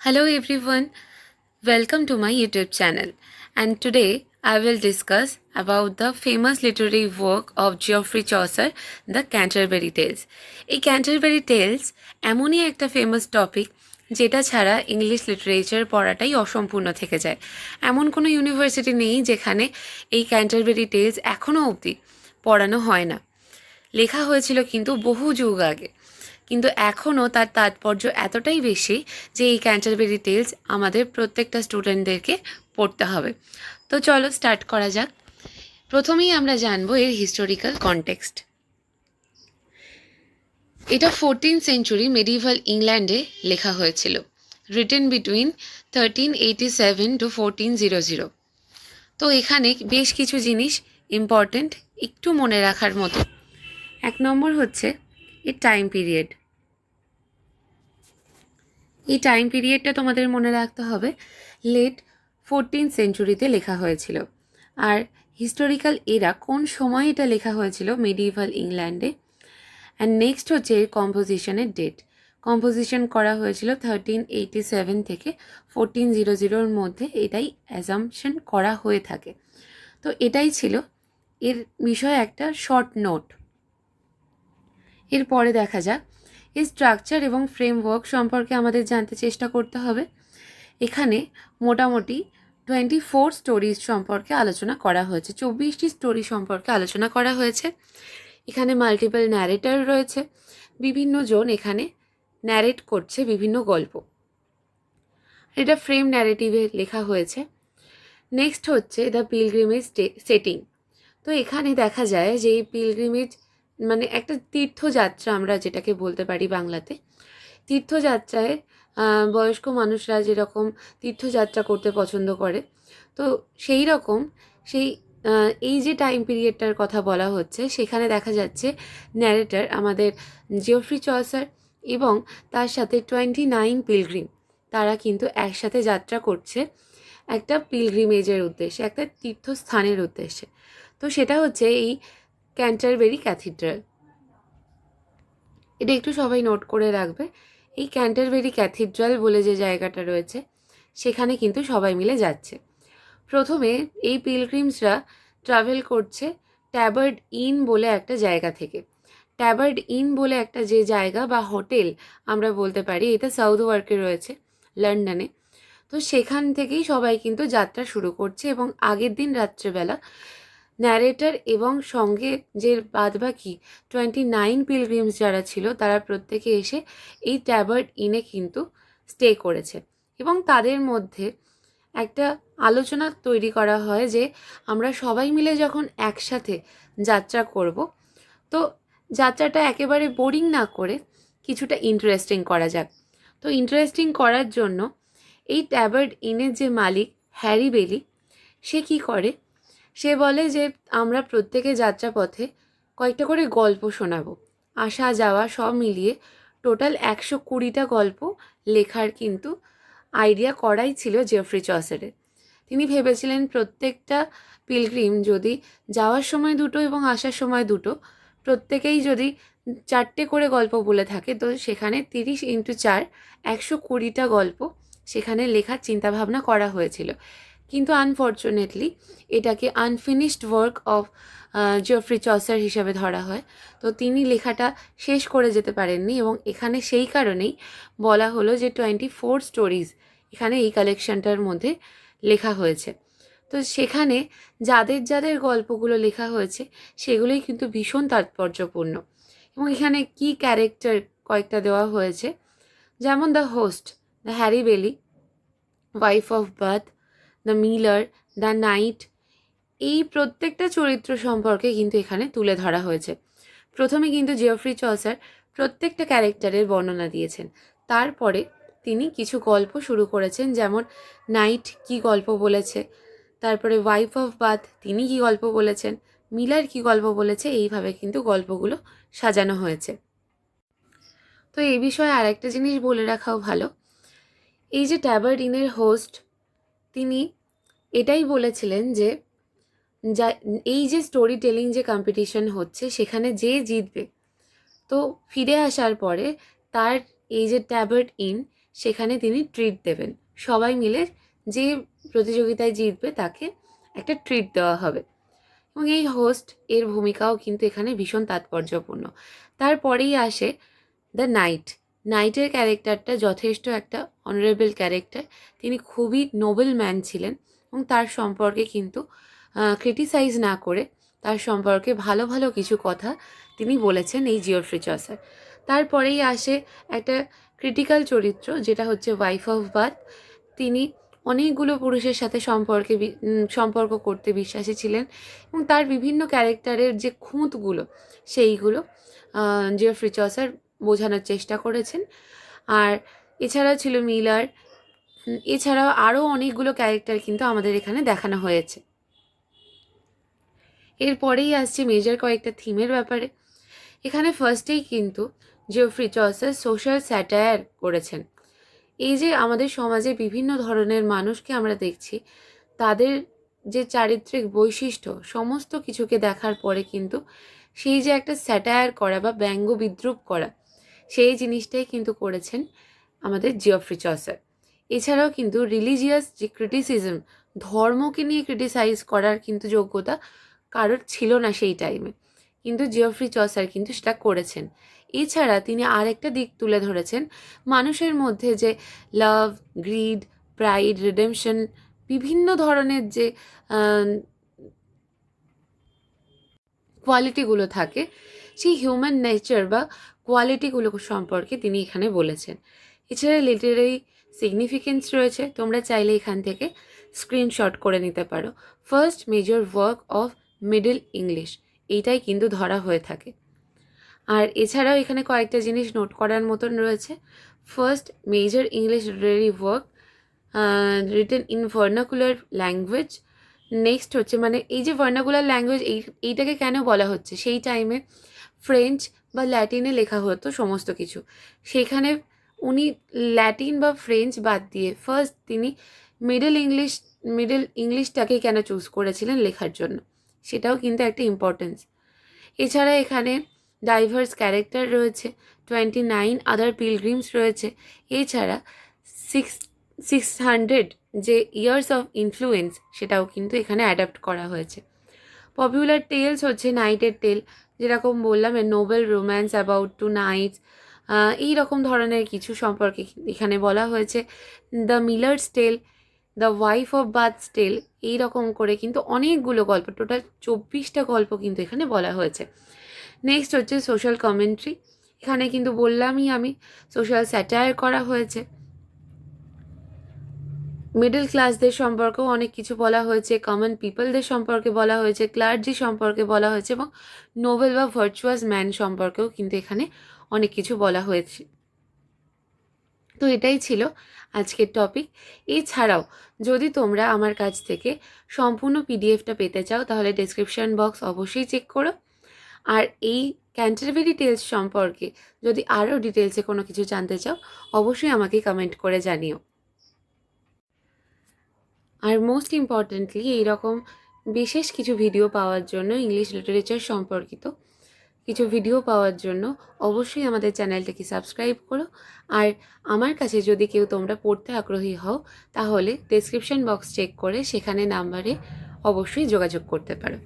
Hello everyone, welcome to my YouTube channel. And today I will discuss about the famous literary work of Geoffrey Chaucer, The Canterbury Tales. এই Canterbury Tales এমনই একটা famous topic যেটা ছাড়া English literature পড়াটাই অসম্পূর্ণ থেকে যায় এমন কোনো ইউনিভার্সিটি নেই যেখানে এই ক্যান্টারবেরি টেলস এখনও অবধি পড়ানো হয় না লেখা হয়েছিল কিন্তু বহু যুগ আগে কিন্তু এখনও তার তাৎপর্য এতটাই বেশি যে এই ক্যান্টারবেরি টেলস আমাদের প্রত্যেকটা স্টুডেন্টদেরকে পড়তে হবে। তো চলো স্টার্ট করা যাক। প্রথমেই আমরা জানব এর হিস্টোরিক্যাল কনটেক্সট এটা ফোরটিন সেঞ্চুরি মেডিভাল ইংল্যান্ডে লেখা হয়েছিল written between thirteen eighty seven to fourteen zero zero তো এখানে বেশ কিছু জিনিস ইম্পর্ট্যান্ট একটু মনে রাখার মতো। এক নম্বর হচ্ছে এর টাইম পিরিয়ড এই টাইম পিরিয়ডটা তোমাদের মনে রাখতে হবে লেট ফোরটিন সেঞ্চুরিতে লেখা হয়েছিল। আর হিস্টোরিক্যাল এরা কোন সময় এটা লেখা হয়েছিল? মেডিভাল ইংল্যান্ডে অ্যান্ড নেক্সট হচ্ছে এর কম্পোজিশনের ডেট কম্পোজিশন করা হয়েছিল থার্টিন এইটি সেভেন থেকে ফোরটিন জিরো জিরোর মধ্যে এটাই অ্যাজামশন করা হয়ে থাকে। তো এটাই ছিল। এর বিষয়ে একটা শর্ট নোট এরপরে দেখা যাক। এই স্ট্রাকচার এবং ফ্রেমওয়ার্ক সম্পর্কে আমাদের জানতে চেষ্টা করতে হবে। এখানে মোটামুটি টোয়েন্টি ফোর স্টোরিজ সম্পর্কে আলোচনা করা হয়েছে। চব্বিশটি স্টোরি সম্পর্কে আলোচনা করা হয়েছে। এখানে মাল্টিপল ন্যারেটার রয়েছে। বিভিন্ন জন এখানে ন্যারেট করছে বিভিন্ন গল্প। এটা ফ্রেম ন্যারেটিভে লেখা হয়েছে। নেক্সট হচ্ছে দ্য পিলগ্রিমেজ সেটিং তো এখানে দেখা যায় যে এই পিলগ্রিমেজ মানে একটা তীর্থযাত্রা আমরা যেটাকে বলতে পারি বাংলাতে। তীর্থযাত্রায় বয়স্ক মানুষরা যেরকম তীর্থযাত্রা করতে পছন্দ করে, তো সেই রকম সেই এই যে টাইম পিরিয়ডটার কথা বলা হচ্ছে, সেখানে দেখা যাচ্ছে ন্যারেটার আমাদের জিওফ্রি চসার এবং তার সাথে টোয়েন্টি নাইন পিলগ্রিম তারা কিন্তু একসাথে যাত্রা করছে একটা পিলগ্রিমেজের উদ্দেশ্যে, একটা তীর্থস্থানের উদ্দেশ্যে। তো সেটা হচ্ছে এই ক্যান্টারবেরি ক্যাথিড্রাল। এটা একটু সবাই নোট করে রাখবে। এই ক্যান্টারবেরি ক্যাথিড্রাল বলে যে জায়গাটা রয়েছে, সেখানে কিন্তু সবাই মিলে যাচ্ছে। প্রথমে এই পিলগ্রিমসরা ট্রাভেল করছে ট্যাবার্ড ইন বলে একটা জায়গা থেকে। ট্যাবার্ড ইন বলে একটা যে জায়গা বা হোটেল আমরা বলতে পারি, এটা সাউথ ওয়ার্কে রয়েছে লন্ডনে তো সেখান থেকেই সবাই কিন্তু যাত্রা শুরু করছে এবং আগের দিন রাত্রেবেলা ন্যারেটার এবং সঙ্গে যে বাদবাকি টোয়েন্টি নাইন পিলগ্রিমস যারা ছিল, তারা প্রত্যেকে এসে এই ট্যাবার্ড ইনে কিন্তু স্টে করেছে। এবং তাদের মধ্যে একটা আলোচনা তৈরি করা হয় যে, আমরা সবাই মিলে যখন একসাথে যাত্রা করব, তো যাত্রাটা একেবারে বোরিং না করে কিছুটা ইন্টারেস্টিং করা যাক। তো ইন্টারেস্টিং করার জন্য এই ট্যাবার্ড ইনের যে মালিক হ্যারি বেলি সে কি করে? সে বলে যে, আমরা প্রত্যেকে যাত্রাপথে কয়েকটা করে গল্প শোনাবো। আসা, যাওয়া সব মিলিয়ে টোটাল একশো কুড়িটা গল্প লেখার কিন্তু আইডিয়া করাই ছিল জেফ্রি চসারের। তিনি ভেবেছিলেন প্রত্যেকটা পিলগ্রিম যদি যাওয়ার সময় দুটো এবং আসার সময় দুটো, প্রত্যেকেই যদি চারটে করে গল্প বলে থাকে, তো সেখানে তিরিশ ইন্টু চার একশো কুড়িটা গল্প সেখানে লেখার চিন্তাভাবনা করা হয়েছিল। কিন্তু আনফর্চুনেটলি এটাকে unfinished work of Geoffrey Chaucer হিসাবে ধরা হয়। তো তিনি লেখাটা শেষ করে যেতে পারেননি এবং এখানে সেই কারণেই বলা হলো যে টোয়েন্টি ফোর স্টোরিজ এখানে এই কালেকশনটার মধ্যে লেখা হয়েছে। তো সেখানে যাদের যাদের গল্পগুলো লেখা হয়েছে, সেগুলোই কিন্তু ভীষণ তাৎপর্যপূর্ণ। এবং এখানে কি ক্যারেক্টার কয়েকটা দেওয়া হয়েছে? যেমন the host the Harry Bailey wife of Bath the miller the knight এই প্রত্যেকটা চরিত্র সম্পর্কে কিন্তু এখানে তুলে ধরা হয়েছে। প্রথমে কিন্তু জিওফ্রি চসার প্রত্যেকটা ক্যারেক্টারের বর্ণনা দিয়েছেন। তারপরে তিনি কিছু গল্প শুরু করেছেন, যেমন নাইট কি গল্প বলেছে, তারপরে ওয়াইফ অফ বাথ তিনি কি গল্প বলেছেন মিলার কি গল্প বলেছে, এইভাবে কিন্তু গল্পগুলো সাজানো হয়েছে। তো এই বিষয়ে আরেকটা জিনিস বলে রাখাও ভালো। এই যে ট্যাবার্ডিনের হোস্ট তিনি এটাই বলেছিলেন যে, যা, এই যে স্টোরি টেলিং যে কম্পিটিশন হচ্ছে, সেখানে যে জিতবে, তো ফিরে আসার পরে তার এই যে ট্যাবার্ড ইন সেখানে তিনি ট্রিট দেবেন। সবাই মিলে যে প্রতিযোগিতায় জিতবে, তাকে একটা ট্রিট দেওয়া হবে। এবং এই হোস্ট এর ভূমিকাও কিন্তু এখানে ভীষণ তাৎপর্যপূর্ণ। তারপরেই আসে দ্য নাইট নাইটের ক্যারেক্টারটা যথেষ্ট একটা অনারেবল ক্যারেক্টার তিনি খুবই নোবেল ম্যান ছিলেন এবং তার সম্পর্কে কিন্তু ক্রিটিসাইজ না করে তার সম্পর্কে ভালো ভালো কিছু কথা তিনি বলেছেন এই জিওফ্রি চসার তারপরেই আসে একটা ক্রিটিক্যাল চরিত্র যেটা হচ্ছে ওয়াইফ অফ বাথ তিনি অনেকগুলো পুরুষের সাথে সম্পর্কে সম্পর্ক করতে বিশ্বাসী ছিলেন এবং তার বিভিন্ন ক্যারেক্টারের যে খুঁতগুলো সেইগুলো জিওফ্রি চসার বোঝানোর চেষ্টা করেছেন। আর এছাড়াও ছিল মিলার। এছাড়াও আরও অনেকগুলো ক্যারেক্টার কিন্তু আমাদের এখানে দেখানো হয়েছে। এরপরেই আসছে মেজর কয়েকটা থিমের ব্যাপারে। এখানে ফার্স্টেই কিন্তু জিওফ্রি চসার সোশ্যাল স্যাটায়ার করেছেন। এই যে আমাদের সমাজে বিভিন্ন ধরনের মানুষকে আমরা দেখছি, তাদের যে চারিত্রিক বৈশিষ্ট্য, সমস্ত কিছুকে দেখার পরে কিন্তু সেই যে একটা স্যাটায়ার করা বা ব্যঙ্গ বিদ্রুপ করা সেই জিনিসটাই কিন্তু করেছেন আমাদের জিওফ্রি চসার এছাড়াও কিন্তু রিলিজিয়াস যে ক্রিটিসিজম ধর্মকে নিয়ে ক্রিটিসাইজ করার কিন্তু যোগ্যতা কারোর ছিল না সেই টাইমে কিন্তু জিওফ্রি চসার কিন্তু সেটা করেছেন। এছাড়া তিনি আরেকটা দিক তুলে ধরেছেন, মানুষের মধ্যে যে লাভ গ্রিড প্রাইড রিডেমশন বিভিন্ন ধরনের যে কোয়ালিটিগুলো থাকে সেই হিউম্যান নেচার বা কোয়ালিটিগুলো সম্পর্কে তিনি এখানে বলেছেন। এছাড়া লিটারারি সিগনিফিকেন্স রয়েছে, তোমরা চাইলে এখান থেকে স্ক্রিনশট করে নিতে পারো। First major work of Middle English এইটাই কিন্তু ধরা হয়ে থাকে। আর এছাড়াও এখানে কয়েকটা জিনিস নোট করার মতন রয়েছে। First major English literary work written in vernacular language next হচ্ছে মানে এই যে ভার্নাকুলার ল্যাঙ্গুয়েজ এই, এইটাকে কেন বলা হচ্ছে? সেই টাইমে ফ্রেঞ্চ বা ল্যাটিনে লেখা হতো সমস্ত কিছু। সেখানে উনি ল্যাটিন বা ফ্রেঞ্চ বাদ দিয়ে ফার্স্ট তিনি মিডল ইংলিশ মিডল ইংলিশটাকে কেন চুজ করেছিলেন লেখার জন্য? সেটাও কিন্তু একটা ইম্পর্টেন্স এছাড়া এখানে ডাইভার্স ক্যারেক্টার রয়েছে টোয়েন্টি নাইন আদার পিলগ্রিমস রয়েছে। এছাড়া সিক্স সিক্স হান্ড্রেড যে ইয়ার্স অফ ইনফ্লুয়েন্স সেটাও কিন্তু এখানে অ্যাডাপ্ট করা হয়েছে। পপুলার টেলস হচ্ছে নাইটের টেল যেরকম বললাম noble romance about two knights এই রকম ধরনের কিছু সম্পর্কে এখানে বলা হয়েছে। The miller's tale the wife of Bath's tale এই রকম করে কিন্তু অনেকগুলো গল্প, টোটাল চব্বিশটা গল্প কিন্তু এখানে বলা হয়েছে। নেক্সট হচ্ছে সোশ্যাল কমেন্ট্রি, এখানে কিন্তু বললামই আমি, সোশ্যাল স্যাটায়ার করা হয়েছে। মিডল ক্লাসদের সম্পর্কেও অনেক কিছু বলা হয়েছে কমন পিপলদের সম্পর্কে বলা হয়েছে ক্লার্জি সম্পর্কে বলা হয়েছে এবং নোবেল বা ভার্চুয়াস ম্যান সম্পর্কেও কিন্তু এখানে অনেক কিছু বলা হয়েছে। তো এটাই ছিল আজকের টপিক এছাড়াও যদি তোমরা আমার কাছ থেকে সম্পূর্ণ পিডিএফটা পেতে চাও, তাহলে ডেসক্রিপশন বক্স অবশ্যই চেক করো। আর এই ক্যান্টারবেরি টেলস সম্পর্কে যদি আরও ডিটেলসে কোনো কিছু জানতে চাও, অবশ্যই আমাকে কমেন্ট করে জানিও। আর মোস্ট ইম্পর্ট্যান্টলি এইরকম বিশেষ কিছু ভিডিও পাওয়ার জন্য ইংলিশ লিটারেচার সম্পর্কিত কিছু ভিডিও পাওয়ার জন্য অবশ্যই আমাদের চ্যানেলটাকে সাবস্ক্রাইব করো। আর আমার কাছে যদি কেউ তোমরা পড়তে আগ্রহী হও, তাহলে ডেসক্রিপশন বক্স চেক করে সেখানে নাম্বারে অবশ্যই যোগাযোগ করতে পারো।